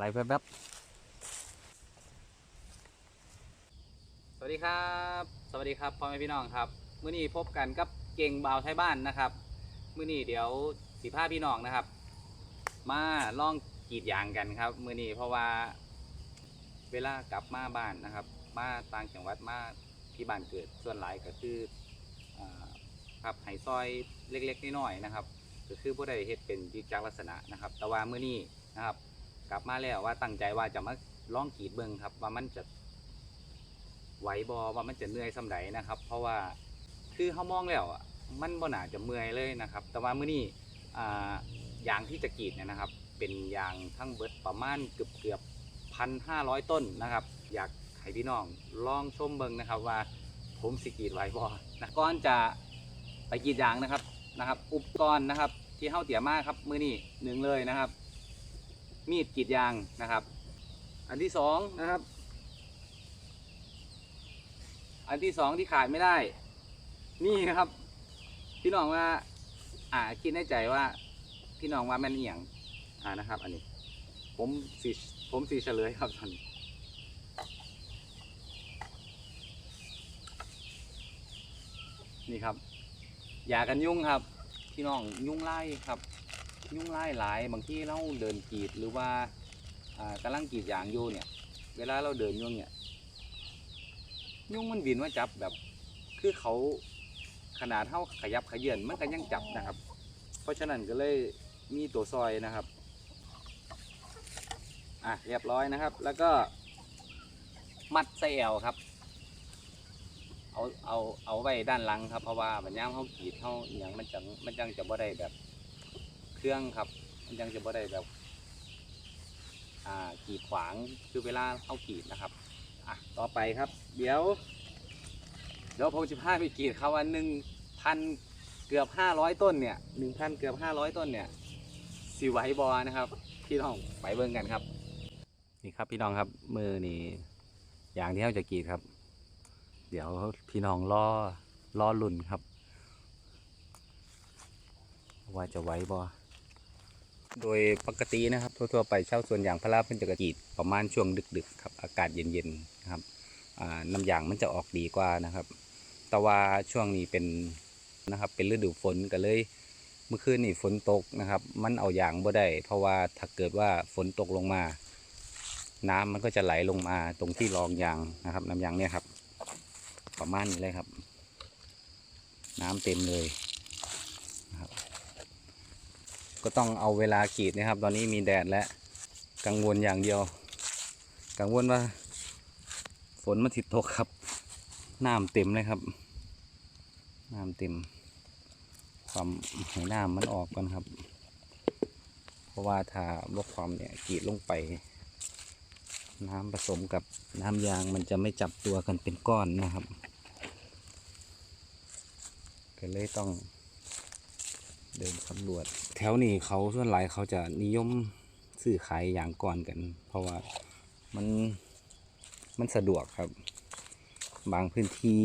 อะไรแป๊บๆ สวัสดีครับ สวัสดีครับพ่อแม่พี่น้องครับมื้อนี้พบกันกับเก่งบ่าวไทยบ้านนะครับมื้อนี้เดี๋ยวสีผ้าพี่น้องนะครับ มาล่องกรีดยางกันครับมื้อนี้เพราะว่าเวลากลับมาบ้านนะครับ มาต่างจังหวัดมาที่บ้านเกิดส่วนหลายก็คืออ่าครับไห้ซอยเล็กๆน้อยๆนะครับ ก็คือผู้ใดเฮ็ดเป็นกิจจลักษณะนะครับ แต่ว่ามื้อนี้นะครับ กลับมาแล้วว่าตั้งใจว่าจะมาลองกีดเบิ่งครับ ว่ามันจะไหวบอว่ามันจะเหนื่อยสำใดนะครับ เพราะว่าคือเขามองแล้วอะมันบ่น่าจะเมื่อยเลยนะครับ แต่ว่ามื้อนี้อยางที่จะกรีดเนี่ยนะครับ เป็นยางทั้งเบิดประมาณเกือบเกือบพันห้าร้อยต้นนะครับ อยากให้พี่น้องลองชมเบิ่งนะครับว่าผมสิกรีดไหวบอนะก่อนจะไปกรีดยางนะครับนะครับ อุปกรณ์นะครับ ที่เฮาเตรียมมาครับมือนี้หนึ่งเลยนะครับ มีดกรีดยางนะครับ อันที่สองนะครับ อันที่สองที่ขาดไม่ได้ นี่นะครับ พี่น้องว่า อ่าคิดในใจว่า พี่น้องว่าแม่นเอียงอ่านะครับ อันนี้ ผมสีผมสีเฉลยครับท่านนี่ครับยากันยุ่งครับ พี่น้องยุ่งไล่ครับ ยุ่งไล่หลายบางที่เราเดินกรีดหรือว่าอ่ากำลังกรีดยางอยู่เนี่ย เวลาเราเดินยุ่งเนี่ยยุ่งมันบินมาจับแบบคือเขาขนาดเท่าขยับขยื่นมันก็ยังจับนะครับ เพราะฉะนั้นก็เลยมีตัวซอยนะครับอะเรียบร้อยนะครับ แล้วก็มัดใส่แอวครับ เอาเอาเอาไว้ด้านหลังครับเพราะว่าบัญญัติเขากีดเขาอย่างมันจังมันจังจะบ่ได้แบบ เครื่องครับ มันยังจะบ่ได้แบบอ่ากีดขวางคือเวลาเข้ากีดนะครับอะต่อไปครับ เดี๋ยวเดี๋ยวผมจะพาไปกีดเขาวันหนึ่งพันเกือบห้าร้อยต้นเนี่ยหนึ่งพันเกือบห้าร้อยต้นเนี่ยสิไหวบอนะครับ พี่น้องไปเบิ่งกันครับ นี่ครับพี่น้องครับมือนี่อย่างที่เขาจะกีดครับ เดี๋ยวพี่น้องรอรอลุ่นครับ ว่าจะไหวบอ โดยปกตินะครับ ทั่วๆไปเช่าวสวนอย่างพาราเพิ่นจะกระจีดประมาณช่วงดึกๆครับอากาศเย็นๆนะครับน้ำยางมันจะออกดีกว่านะครับ แต่ว่าช่วงนี้เป็นนะครับเป็นฤดูฝนก็เลย เมื่อคืนนี่ฝนตกนะครับ มันเอายางบ่ได้ เพราะว่าถ้าเกิดว่าฝนตกลงมา น้ำมันก็จะไหลลงมาตรงที่รองยางนะครับ น้ำยางเนี่ยครับ ประมาณนี้เลยครับ น้ำเต็มเลย ก็ต้องเอาเวลากรีดนะครับ ตอนนี้มีแดดและกังวลอย่างเดียว กังวลว่า ฝนมันติดตกครับน้ำเต็มเลยครับน้ำเต็มความให้น้ำมันออกก่อนครับ เพราะว่าถ้าลดความเนี่ยกรีดลงไป น้ำผสมกับน้ำยางมันจะไม่จับตัวกันเป็นก้อนนะครับก็เลยต้อง เดินสำรวจ แถวนี้เขาส่วนหลายเขาจะนิยมซื้อขายอย่างก่อนกัน เพราะว่ามันมันสะดวกครับ บางพื้นที่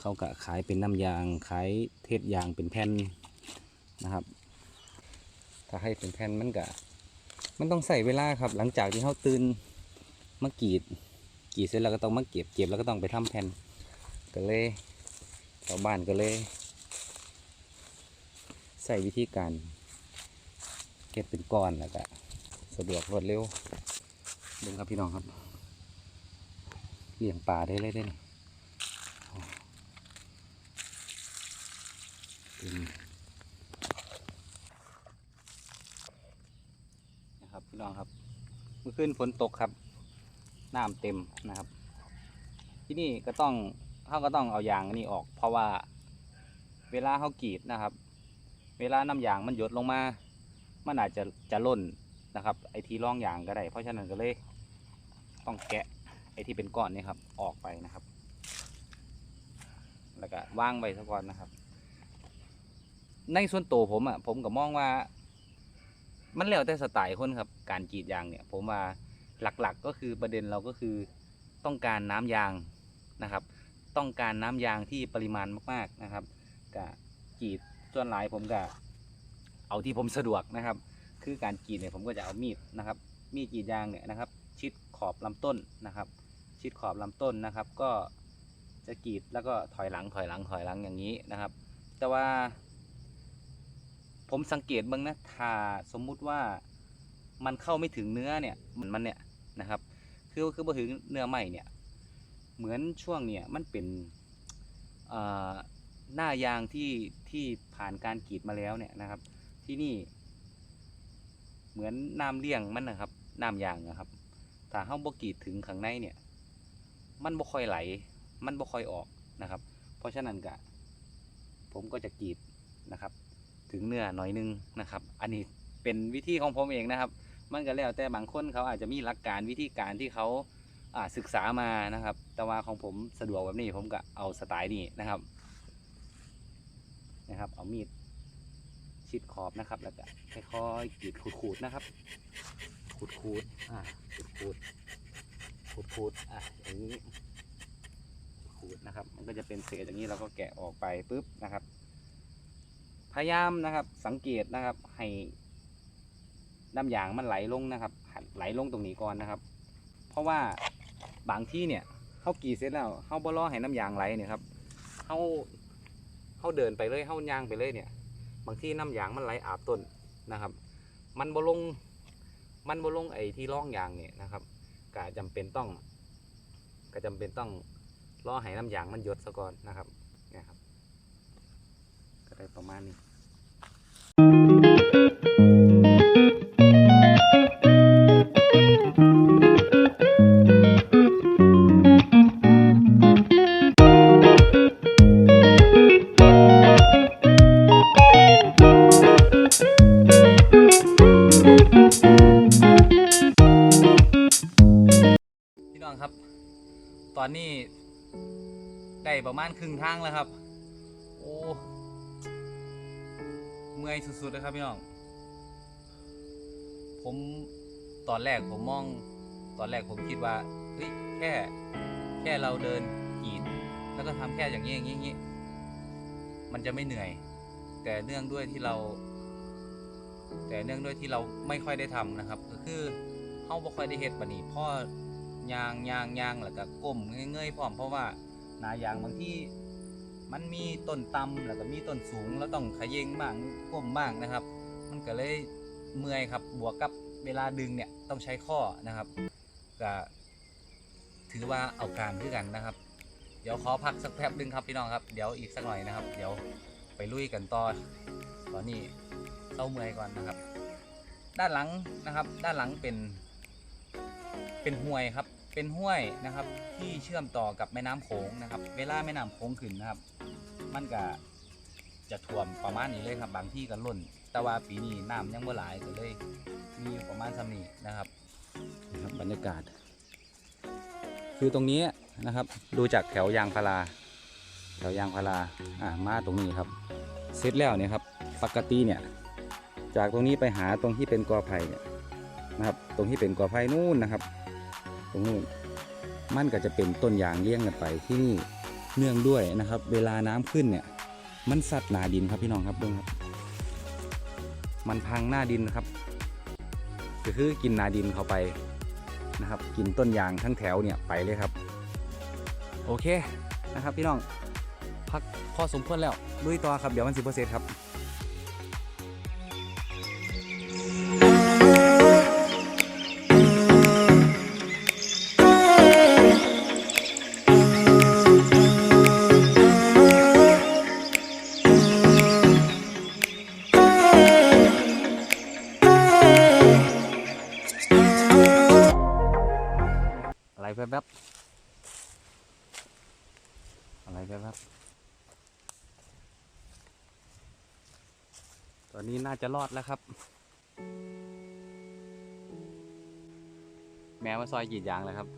เขาก็ขายเป็นน้ำยางขายเทศยางเป็นแผ่นนะครับ ถ้าให้เป็นแผ่นมันก็มันต้องใส่เวลาครับ หลังจากที่เขาตื่นมากรีดกรีดเสร็จแล้วก็ต้องมาเก็บเก็บแล้วก็ต้องไปทำแผ่นก็เลยชาวบ้านก็เลย ส่วิธีการ เก็บเป็นก้อนแล้วก็สะดวกรวดเร็วเบิ่งครับพี่น้องครับเลี้ยงปลาได้เลยเด้นี่โอ้เต็มนะครับพี่น้องครับ เมื่อคืนฝนตกครับน้ำเต็มนะครับ ที่นี่ก็ต้องเขาก็ต้องเอายางอันนี้ออก เพราะว่าเวลาเขากรีดนะครับ เวลาน้ำยางมันหยดลงมา มันอาจจะจะล่นนะครับ ไอที่ร่องยางก็ได้ เพราะฉะนั้นก็เลยต้องแกะไอที่เป็นก้อนนี่ครับ ออกไปนะครับ แล้วก็ว่างไว้ซะก่อนนะครับ ในส่วนตัวผมอะผมก็มองว่า มันแล้วแต่สไตล์คนครับ การกรีดยางเนี่ย ผมว่าหลักๆก็คือประเด็นเราก็คือต้องการน้ำยางนะครับ ต้องการน้ำยางที่ปริมาณมากๆนะครับก็กรีด ส่วนหลายผมก็เอาที่ผมสะดวกนะครับ คือการกรีดเนี่ยผมก็จะเอามีดนะครับ มีดกรีดยางเนี่ยนะครับ ชิดขอบลำต้นนะครับ ชิดขอบลำต้นนะครับ ก็จะกรีดแล้วก็ถอยหลังถอยหลังถอยหลังอย่างนี้นะครับ แต่ว่า ผมสังเกตบ้างนะถ้าสมมุติว่ามันเข้าไม่ถึงเนื้อเนี่ยมันมันเนี่ยนะครับ คือคือพอถึงเนื้อใหม่เนี่ยเหมือนช่วงเนี่ยมันเป็นเอ่อ หน้ายางที่ที่ผ่านการกรีดมาแล้วเนี่ยนะครับ ที่นี่ เหมือนน้ำเลี้ยงมันนะครับน้ำยางนะครับถ้าเฮาบ่กรีดถึงข้างในเนี่ย มันบ่ค่อยไหล มันบ่ค่อยออกนะครับ เพราะฉะนั้นก็ผมก็จะกรีดนะครับ ถึงเนื้อหน่อยนึงนะครับ อันนี้เป็นวิธีของผมเองนะครับ มันก็แล้วแต่บางคนเขาอาจจะมีหลักการวิธีการที่เขาศึกษามานะครับ แต่ว่าของผมสะดวกแบบนี้ผมก็เอาสไตล์นี้นะครับ นะครับ เอามีดชิดขอบนะครับ แล้วก็ค่อยๆกรีดขูดๆนะครับ ขูดๆอ่าขูดๆขูดๆอะอย่างนี้ขูดนะครับ มันก็จะเป็นเศษอย่างนี้เราก็แกะออกไปปุ๊บนะครับ พยายามนะครับ สังเกตนะครับ ให้น้ำยางมันไหลลงนะครับ ไหลลงตรงนี้ก่อนนะครับ เพราะว่าบางที่เนี่ยเขากรีดเสร็จแล้วเขาบ่รอให้น้ำยางไหลเนี่ยครับเขา เขาเดินไปเลยเขายางไปเลยเนี่ย บางที่น้ำยางมันไหลอาบต้นนะครับ มันบ่ลงมันบ่ลงไอ้ที่ร่องยางเนี่ยนะครับก็จำเป็นต้องก็จำเป็นต้องรอให้น้ำยางมันหยดซะก่อนนะครับเนี่ยครับก็ได้ประมาณนี้ ครึ่งทางแล้วครับ โอ้เมื่อยสุดๆเลยครับพี่น้อง ผมตอนแรกผมมอง ตอนแรกผมคิดว่าเฮ้ยแค่แค่เราเดินกรีด แล้วก็ทำแค่อย่างนี้อย่างนี้อย่างนี้ มันจะไม่เหนื่อย แต่เนื่องด้วยที่เรา แต่เนื่องด้วยที่เราไม่ค่อยได้ทำนะครับ ก็คือเขาบ่ค่อยได้เฮ็ดปานนี้พ่อยางยางยางแล้วก็ก้มเงยๆพร้อมเพราะว่า หนายางบางที่มันมีต้นต่ำแล้วก็มีต้นสูงแล้วต้องขยิงบ้างก้มบ้างนะครับ มันก็เลยเมื่อยครับบวกกับเวลาดึงเนี่ยต้องใช้ข้อนะครับก็ถือว่าเอาการด้วยกันนะครับ เดี๋ยวขอพักสักแป๊บนึงครับพี่น้องครับเดี๋ยวอีกสักหน่อยนะครับ เดี๋ยวไปลุยกันต่อตอนนี้เศร้าเมื่อยก่อนนะครับ ด้านหลังนะครับ ด้านหลังเป็นเป็นห้วยครับ เป็นห้วยนะครับที่เชื่อมต่อกับแม่น้ำโขงนะครับ เวลาแม่น้ำโขงขึ้นนะครับ มันก็จะท่วมประมาณนี้เลยครับ บางที่ก็ล้น แต่ว่าปีนี้น้ำยังบ่หลายก็เลย มีอยู่ประมาณสำนี้นะครับ นะครับบรรยากาศ คือตรงนี้นะครับ ดูจากแถวยางพาราแถวยางพาราอ่ามาตรงนี้ครับเสร็จแล้วเนี่ยครับปกติเนี่ย จากตรงนี้ไปหาตรงที่เป็นกอไผ่เนี่ยนะครับ ตรงที่เป็นกอไผ่นู่นนะครับ ตรงนู้นมันก็จะเป็นต้นยางเลี้ยงกันไปที่นี่เนื่องด้วยนะครับ เวลาน้ำขึ้นเนี่ย มันสัดหนาดินครับพี่น้องครับดูครับ มันพังหน้าดินนะครับก็คือกินหนาดินเข้าไปนะครับ กินต้นยางทั้งแถวเนี่ยไปเลยครับ โอเคนะครับ พี่น้องพักพอสมควรแล้วลุยต่อครับเดี๋ยวมันสิบเปอร์เซ็นต์ครับ อะไรแป๊บตอนนี้น่าจะรอดแล้วครับ แมวมาซอยหยีดยางแล้วครับ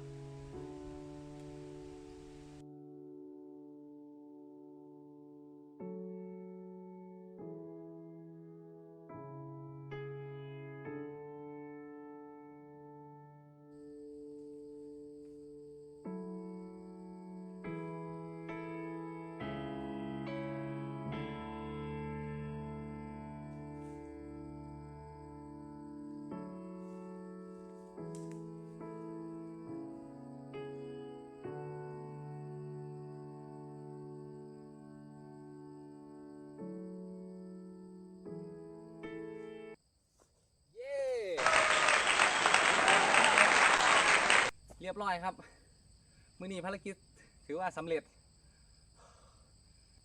ร้อยครับ มื้อนี้ภารกิจถือว่าสำเร็จ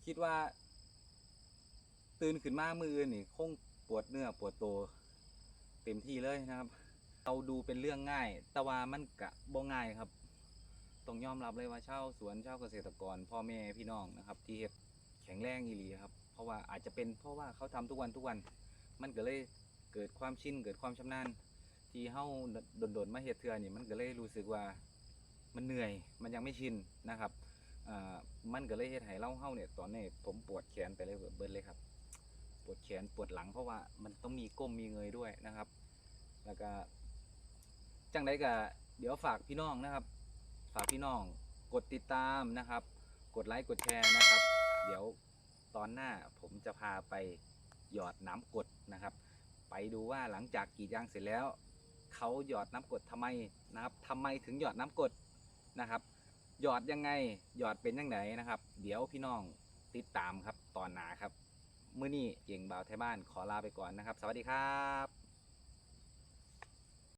คิดว่า ตื่นขึ้นมามืออื่นนี่คงปวดเนื้อปวดตัวเต็มที่เลยนะครับ เราดูเป็นเรื่องง่าย แต่ว่ามันกะบ่ง่ายครับต้องยอมรับเลยว่าเช่าสวนเช่าเกษตรกร พ่อแม่พี่น้องนะครับ ที่เฮ็ดแข็งแรงอีหลีครับ เพราะว่าอาจจะเป็นเพราะว่าเขาทำทุกวันทุกวัน มันก็เลยเกิดความชินเกิดความชำนาญ ที่เฮาโดนๆมาเฮ็ดเทื่อนี่มันก็เลยรู้สึกว่ามันเหนื่อยมันยังไม่ชินนะครับอ่ามันก็เลยเฮ็ดให้เราเฮาเนี่ยตอนนี้ผมปวดแขนไปเลยเบิดเลยครับ ปวดแขนปวดหลังเพราะว่ามันต้องมีก้มมีเงยด้วยนะครับ แล้วก็จังไดก็เดี๋ยวฝากพี่น้องนะครับ ฝากพี่น้องกดติดตามนะครับ กดไลค์กดแชร์นะครับ เดี๋ยวตอนหน้าผมจะพาไปหยอดน้ำกดนะครับ ไปดูว่าหลังจากกรีดยางเสร็จแล้ว เขาหยอดน้ำกดทำไมนะครับทำไมถึงหยอดน้ำกดนะครับ หยอดยังไงหยอดเป็นยังไงนะครับ เดี๋ยวพี่น้องติดตามครับตอนหนาครับมื้อนี้เก่งบ่าวไทยบ้านขอลาไปก่อนนะครับ สวัสดีครับ